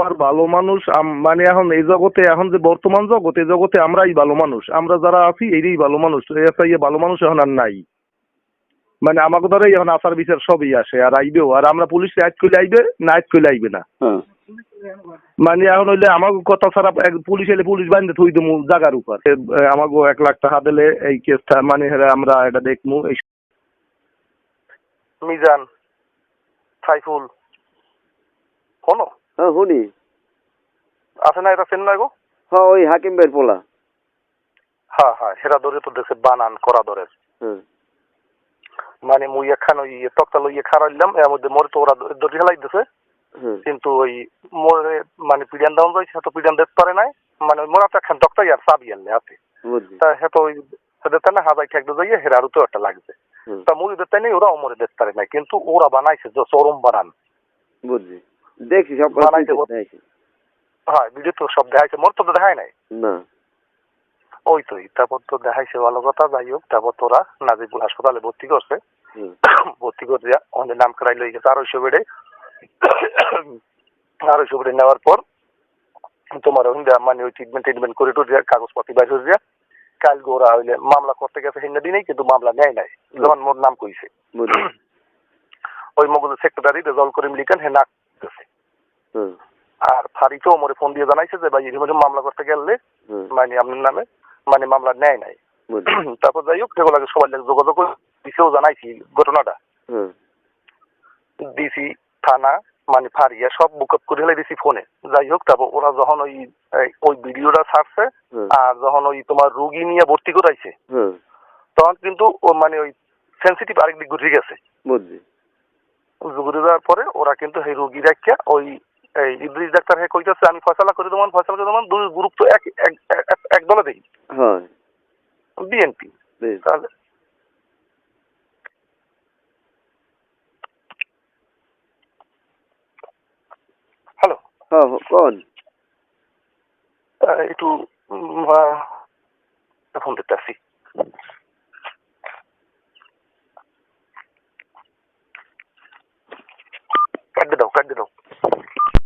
সবার ভালো মানুষ মানে এখন এই জগতে এখন যে বর্তমান জগতে এই জগতে আমরাই ভালো মানুষ। আমরা যারা আছি এইটাই ভালো মানুষ। ভালো মানুষ এখন আর নাই। মানে আমাকে ধরে এখন আচার বিচার সবই আসে আর আইবেও। আর আমরা পুলিশ আজ করলে আইবে না আজ করলে আইবে না। হ্যাঁ। মানে এখন হইলে আমার কথা ছাড়া এক- পুলিশ এলে পুলিশ বান্ধে থই দেবো জাগার উপর। আমাকে এক লাখ টাকা দিলে এই কেসটা মানে আমরা এটা দেখব এই মিজান সাইফুল শোনো হ্যাঁ শুনি। আছে না এটা চেন না গো? হ্যাঁ ওই হাকিম ভাইয়ের পোলা। হ্যাঁ হ্যাঁ হেরা ধরে তো দেশে বানান করা ধরে। হ্যাঁ। মানে মুই একখান ওই তক্তা লইয়ে খারাইলাম এর মধ্যে মোর তো ওরা হেলাই দিছে। হ্যাঁ। কিন্তু ওই মোরে মানে পিডিয়ান তো পিডিয়ান দেখতে পারে নাই। মানে মোরা তো আর চাবি আনলে আছে তা হে তো ওই হাজাই ঠেকতে যাইয়ে হেরারও তো একটা লাগছে। হুম, তা মুই দেখতে নেই ওরা অমরে দেখতে পারে নাই কিন্তু ওরা বানাইছে যে চরম বানান। বুঝছি দেখছি সব বানাইতে হ্যাঁ ভিডিও তো সব দেখাইছে মোর তো দেখায় নাই? না। ওই তো তারপর তো দেখাইছে ভালো কথা যাই হোক তারপর তোরা নাজিবুল হাসপাতালে ভর্তি করছে। ভর্তি করে আমাদের নাম করাই লই গেছে আড়াইশো বেডে আড়াইশো বেডে নেওয়ার পর তোমার মানে ওই ট্রিটমেন্ট ট্রিটমেন্ট করে টুরে কাগজপত্র বাইর হয়ে দিয়া কাল গোরা হইলে মামলা করতে গেছে হিন্দা দিনেই কিন্তু মামলা নেয় নাই। যখন মোর নাম কইছে। ওই মগজ সেক্রেটারি রেজল্ট করে লিখেন হে না আর ফারিকেও মোরে ফোন দিয়ে জানাইছে যে ভাই এরকম মামলা করতে গেলে মানে আপনার নামে মানে মামলা নেয় নাই। তারপর যাই হোক সেগুলো সবাই লাগে যোগাযোগ দিছেও জানাইছি ঘটনাটা। ডিসি থানা মানে ফারিয়া সব বুক আপ করে দিছি ফোনে। যাই হোক তারপর ওরা যখন ওই ওই ভিডিওটা ছাড়ছে আর যখন ওই তোমার রুগী নিয়ে ভর্তি করাইছে তখন কিন্তু ও মানে ওই সেন্সিটিভ আরেক দিক ঘুরে গেছে। বুঝছি ঘুরে যাওয়ার পরে ওরা কিন্তু সেই রুগী রাখিয়া ওই এই ইদ্রিস ডাক্তার হে কইতাছে আমি ফয়সালা করে দেবো ফয়সালা করে দেবো দুই গ্রুপ তো এক এক- দলে হ্যাঁ। বিএনপি। তাহলে? হ্যালো? হ্যাঁ কোন? একটু ফোন দিতে আসি। কাটতে দাও কাটতে দাও।